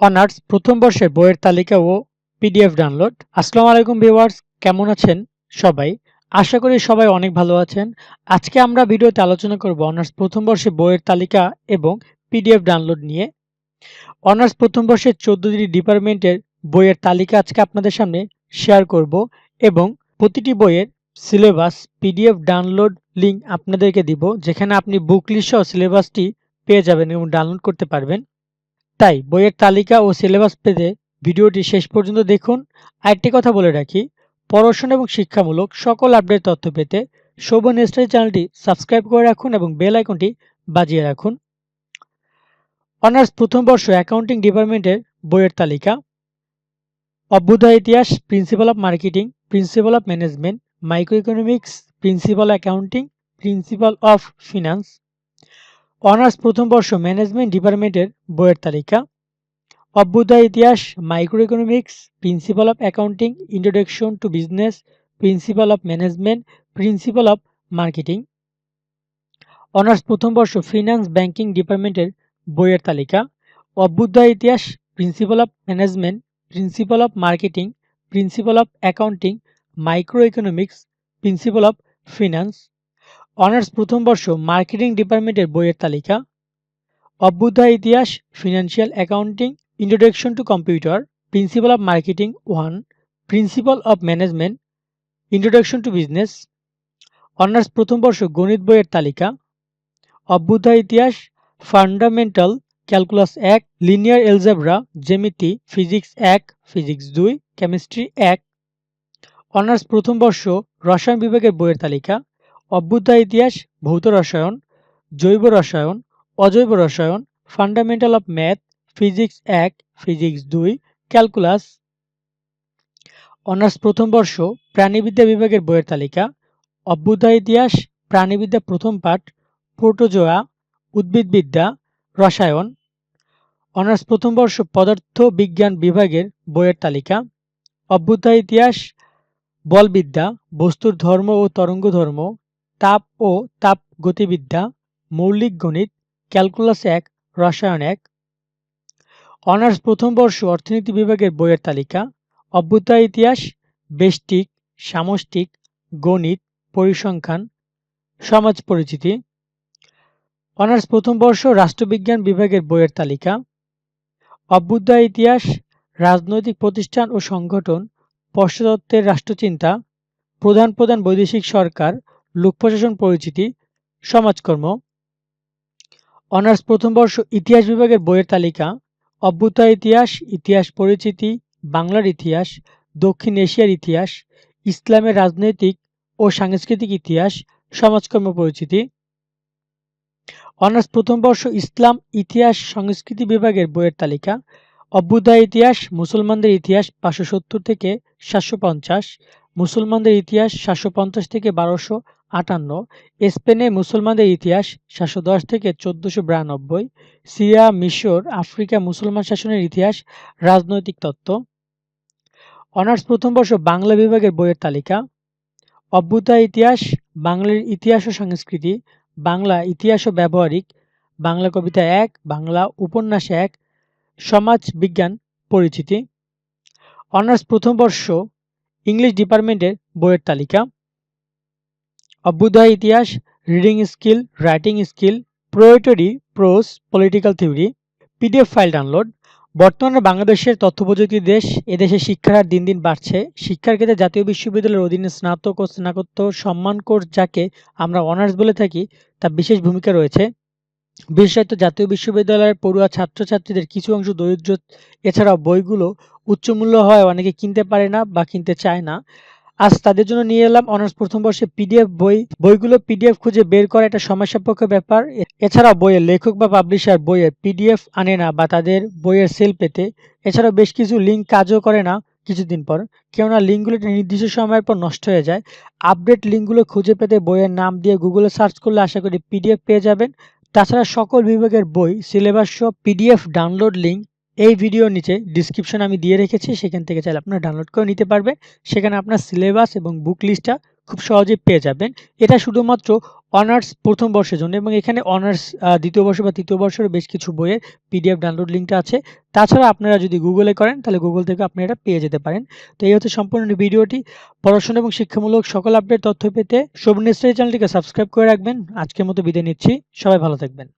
Honours প্রথম বর্ষের বইয়ের তালিকা ও পিডিএফ ডাউনলোড। আসসালামু আলাইকুম ভিউয়ার্স, কেমন আছেন সবাই? আশা করি সবাই অনেক ভালো আছেন। আজকে আমরা ভিডিওতে আলোচনা করব অনার্স প্রথম বর্ষে বইয়ের তালিকা এবং পিডিএফ ডাউনলোড নিয়ে। অনার্স প্রথম বর্ষের চোদ্দটি ডিপার্টমেন্টের বইয়ের তালিকা আজকে আপনাদের সামনে শেয়ার করব এবং প্রতিটি বইয়ের সিলেবাস পিডিএফ ডাউনলোড লিঙ্ক আপনাদেরকে দিব, যেখানে আপনি বুক লিস্ট সহ সিলেবাসটি পেয়ে যাবেন এবং ডাউনলোড করতে পারবেন। তাই বইয়ের তালিকা ও সিলেবাস পেতে ভিডিওটি শেষ পর্যন্ত দেখুন। আরেকটি কথা বলে রাখি, পড়াশোনা এবং শিক্ষামূলক সকল আপডেট তথ্য পেতে শোভন স্টাডি চ্যানেলটি সাবস্ক্রাইব করে রাখুন এবং বেল আইকনটি বাজিয়ে রাখুন। অনার্স প্রথম বর্ষ অ্যাকাউন্টিং ডিপার্টমেন্টের বইয়ের তালিকা, অভ্যুদয় ইতিহাস, principle of marketing, principle of management microeconomics principle accounting, principle of finance honours প্রথম বর্ষ ম্যানেজমেন্ট ডিপার্টমেন্টের বইয়ের তালিকা, অভ্যুদয় ইতিহাস microeconomics principle of accounting, introduction to business, principle of management, principle of marketing. Honours প্রথম বর্ষ ফিনান্স ব্যাংকিং ডিপার্টমেন্টের বইয়ের তালিকা, অভ্যুদয় ইতিহাস, principle of management, principle of marketing, principle of accounting microeconomics principle of finance. Honours প্রথম বর্ষ মার্কেটিং ডিপার্টমেন্টের বইয়ের তালিকা, অভ্যুদয় ইতিহাস, financial accounting, introduction to computer, principle of marketing one, principle of management, introduction to business, honours প্রথম বর্ষ গণিত বইয়ের তালিকা, অভ্যুদয় ইতিহাস, ফান্ডামেন্টাল ক্যালকুলাস এক, লিনিয়ার এলজেব্রা জেমিতি ফিজিক্স এক, ফিজিক্স দুই, কেমিস্ট্রি এক। অনার্স প্রথম বর্ষ রসায়ন বিভাগের বইয়ের তালিকা অভ্যুদয় ইতিহাস, ভৌত রসায়ন, জৈব রসায়ন, অজৈব রসায়ন ফান্ডামেন্টাল অফ ম্যাথ ফিজিক্স এক ফিজিক্স দুই ক্যালকুলাস অনার্স প্রথম বর্ষ, প্রাণীবিদ্যা বিভাগের বইয়ের তালিকা। অভ্যুদয় ইতিহাস, প্রাণীবিদ্যা প্রথম পাঠ, প্রোটোজোয়া, উদ্ভিদবিদ্যা, রসায়ন। অনার্স প্রথম বর্ষ, পদার্থ বিজ্ঞান বিভাগের বইয়ের তালিকা। অভ্যুদয় ইতিহাস, বলবিদ্যা, বস্তুর ধর্ম ও তরঙ্গ ধর্ম তাপ ও তাপ গতিবিদ্যা, মৌলিক গণিত, ক্যালকুলাস এক, রসায়ন এক। অনার্স প্রথম বর্ষ অর্থনীতি বিভাগের বইয়ের তালিকা, অভ্যুদয় ইতিহাস, বেষ্টিক, সামষ্টিক, গণিত, পরিসংখ্যান, সমাজ পরিচিতি। অনার্স প্রথম বর্ষ রাষ্ট্রবিজ্ঞান বিভাগের বইয়ের তালিকা, অভ্যুদয় ইতিহাস, রাজনৈতিক প্রতিষ্ঠান ও সংগঠন, পশ্চাদত্তের রাষ্ট্রচিন্তা, প্রধান প্রধান বৈদেশিক সরকার লোক প্রশাসন পরিচিতি, সমাজকর্ম। অনার্স প্রথম বর্ষ ইতিহাস বিভাগের বইয়ের তালিকা, অভ্যুদয় ইতিহাস ইতিহাস পরিচিতি, বাংলার ইতিহাস, দক্ষিণ এশিয়ার ইতিহাস, ইসলামের রাজনৈতিক ও সাংস্কৃতিক ইতিহাস, সমাজকর্ম পরিচিতি। অনার্স প্রথম বর্ষ ইসলাম, ইতিহাস, সংস্কৃতি বিভাগের বইয়ের তালিকা, অভ্যুদয় ইতিহাস, মুসলমানদের ইতিহাস পাঁচশো সত্তর থেকে সাতশো পঞ্চাশ, মুসলমানদের ইতিহাস সাতশো পঞ্চাশ থেকে বারোশো আটান্ন, স্পেনে মুসলমানদের ইতিহাস সাতশো দশ থেকে চোদ্দোশো বিরানব্বই, সিরিয়া, মিশর, আফ্রিকা মুসলমান শাসনের ইতিহাস, রাজনৈতিক তত্ত্ব। অনার্স প্রথম বর্ষ বাংলা বিভাগের বইয়ের তালিকা। অভ্যুদয় ইতিহাস, বাংলার ইতিহাস ও সংস্কৃতি, বাংলা ইতিহাস ও ব্যবহারিক, বাংলা কবিতা এক, বাংলা উপন্যাস এক, সমাজ বিজ্ঞান পরিচিতি। অনার্স প্রথম বর্ষ ইংলিশ ডিপার্টমেন্টের বইয়ের তালিকা। অভ্যুদয় ইতিহাস reading skill writing skill poetry prose political theory PDF file download বর্তমানে বাংলাদেশের তথ্য প্রযুক্তি দেশ এদেশে শিক্ষার হার দিন দিন বাড়ছে। শিক্ষার ক্ষেত্রে জাতীয় বিশ্ববিদ্যালয়ের অধীনে স্নাতক ও স্নাতকোত্তর সম্মান কোর্স যাকে আমরা অনার্স বলে থাকি তা বিশেষ ভূমিকা রয়েছে। বিশেষত জাতীয় বিশ্ববিদ্যালয়ের পড়ুয়া ছাত্রছাত্রীদের কিছু অংশ দরিদ্র, এছাড়াও বইগুলো উচ্চমূল্য হয় অনেকে কিনতে পারে না বা কিনতে চায় না। আজ তাদের জন্য নিয়ে এলাম অনার্স প্রথম বর্ষে পিডিএফ বই। বইগুলো পিডিএফ খুঁজে বের করা একটা সমস্যাপক্ষ ব্যাপার। এছাড়াও বইয়ের লেখক বা পাবলিশার বইয়ের পিডিএফ আনে না বা তাদের বইয়ের সেল পেতে। এছাড়াও বেশ কিছু লিঙ্ক কাজও করে না কিছুদিন পর, কেননা লিঙ্কগুলো নির্দিষ্ট সময়ের পর নষ্ট হয়ে যায়। আপডেট লিঙ্কগুলো খুঁজে পেতে বইয়ের নাম দিয়ে গুগলে সার্চ করলে আশা করি পিডিএফ পেয়ে যাবেন। তাছাড়া সকল বিভাগের বই, সিলেবাস সহ পিডিএফ ডাউনলোড লিঙ্ক এই ভিডিওর নিচে ডিসক্রিপশন আমি দিয়ে রেখেছি, সেখান থেকে চাইলে আপনারা ডাউনলোড করে নিতে পারবেন সেখানে আপনার সিলেবাস এবং বুক লিস্টটা খুব সহজেই পেয়ে যাবেন এটা শুধুমাত্র অনার্স প্রথম বর্ষের জন্য এবং এখানে অনার্স দ্বিতীয় বর্ষ বা তৃতীয় বর্ষের বেশ কিছু বইয়ের পিডিএফ ডাউনলোড লিঙ্কটা আছে। তাছাড়া আপনারা যদি গুগলে করেন, তাহলে গুগল থেকে আপনি এটা পেয়ে যেতে পারেন। তো এই হচ্ছে সম্পূর্ণ ভিডিওটি। পড়াশোনা এবং শিক্ষামূলক সকল আপডেট তথ্য পেতে শোভন স্টাডি চ্যানেলটিকে সাবস্ক্রাইব করে রাখবেন। আজকের মতো বিদায় নিচ্ছি। সবাই ভালো থাকবেন।